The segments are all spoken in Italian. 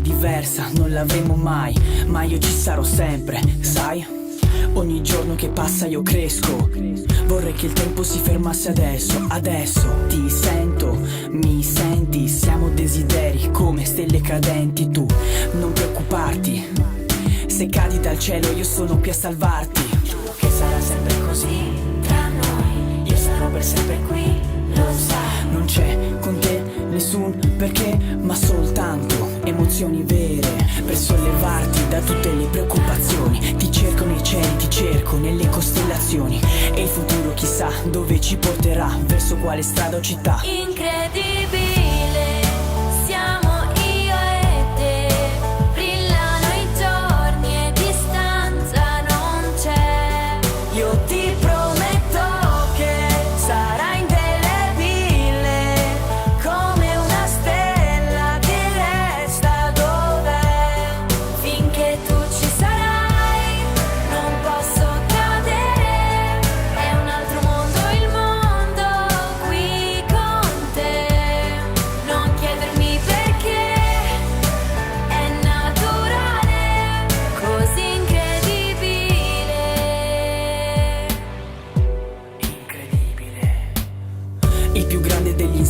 diversa, non l'avremo mai, ma io ci sarò sempre, sai? Ogni giorno che passa io cresco Vorrei che il tempo si fermasse adesso Adesso ti sento, mi senti Siamo desideri come stelle cadenti Tu non preoccuparti Se cadi dal cielo io sono qui a salvarti Giuro che sarà sempre così Tra noi Io sarò per sempre qui Lo sai Non c'è con te nessun perché Ma soltanto emozioni vere Per sollevarti da tutte le preoccupazioni Ti cerco nei cieli, ti cerco nelle costellazioni E il futuro chissà dove ci porterà Verso quale strada o città Incredibile, siamo io e te. Brillano i giorni e distanza non c'è.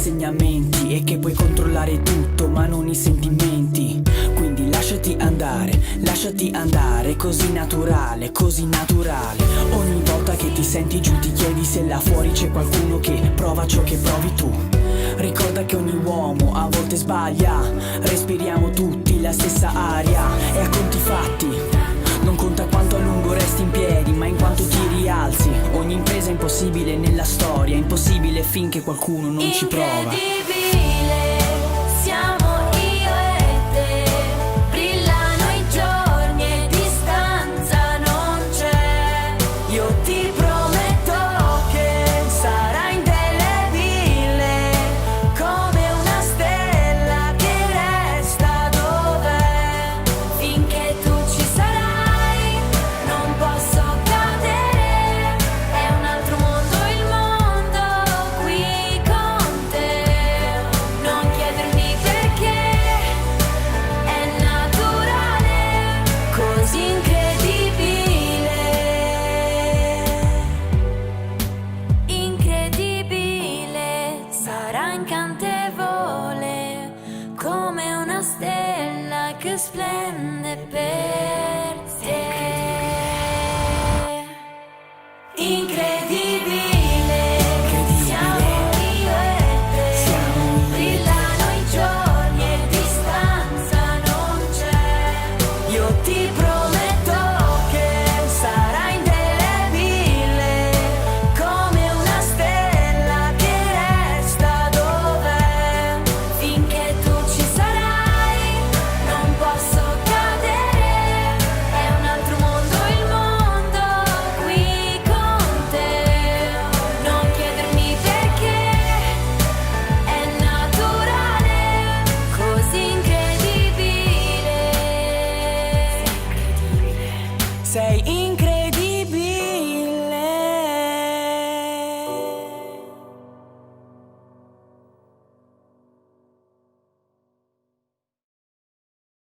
Insegnamenti è che puoi controllare tutto ma non i sentimenti. Quindi lasciati andare, lasciati andare, così naturale, così naturale. Ogni volta che ti senti giù ti chiedi se là fuori c'è qualcuno che prova ciò che provi tu. Ricorda che ogni uomo a volte sbaglia, respiriamo tutti la stessa aria e a conti fatti. Non conta quanto a lungo resti in piedi, ma in quanto ti rialzi. Impossibile nella storia, impossibile finché qualcuno non ci prova. splendid per